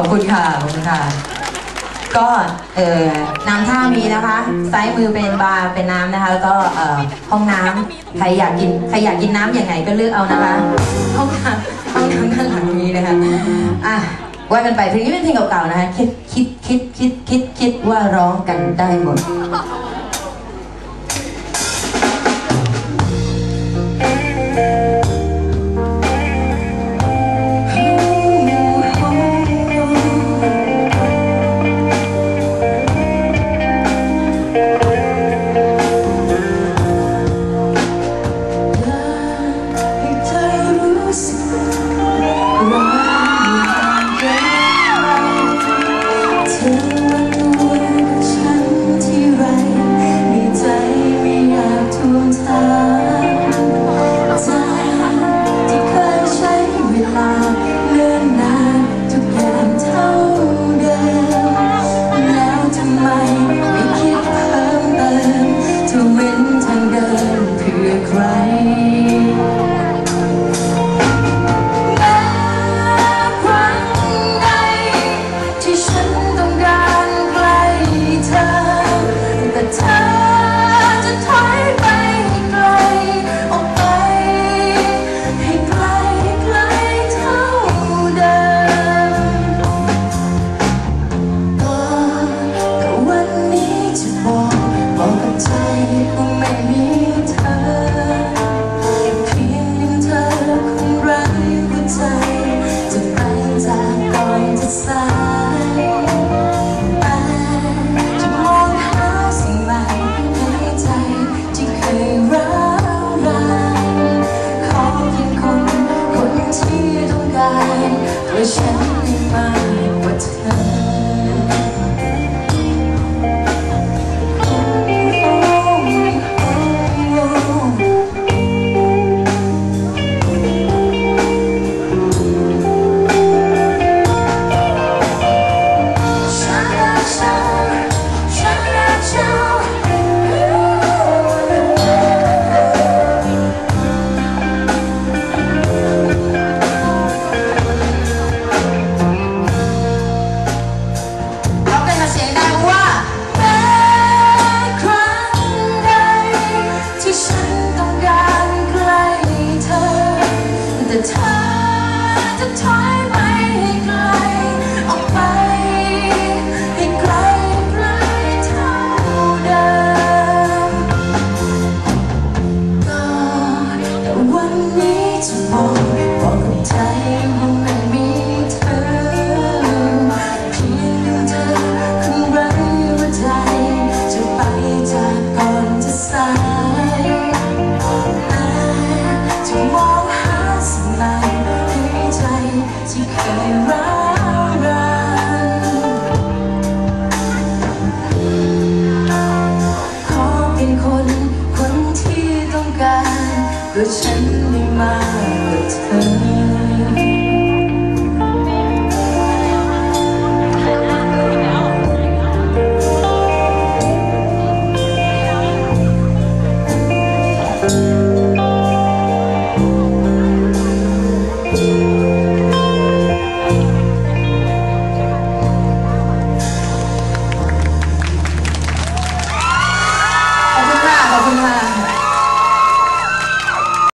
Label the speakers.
Speaker 1: ขอบคุณค่ะ ขอบคุณค่ะ ก็เอ่อน้ำท่ามีนะคะ ซ้ายมือเป็นบาร์เป็นน้ำนะคะ แล้วก็เอ่อห้องน้ำใครอยากกินใครอยากกินน้ำอย่างไงก็เลือกเอานะคะ ห้องน้ำห้องน้ำด้านหลังนี้นะคะ อะว่ากันไปเพลงนี้เป็นเพลงเก่าๆนะคะ คิดคิดคิดคิดคิดคิดว่าร้องกันได้หมด
Speaker 2: กา เธอจะถอยไปให้ไกลออกไปให้ไกลไกลเท่าเดิมก็แต่วันนี้จะบอกบอกกับใจ ขอ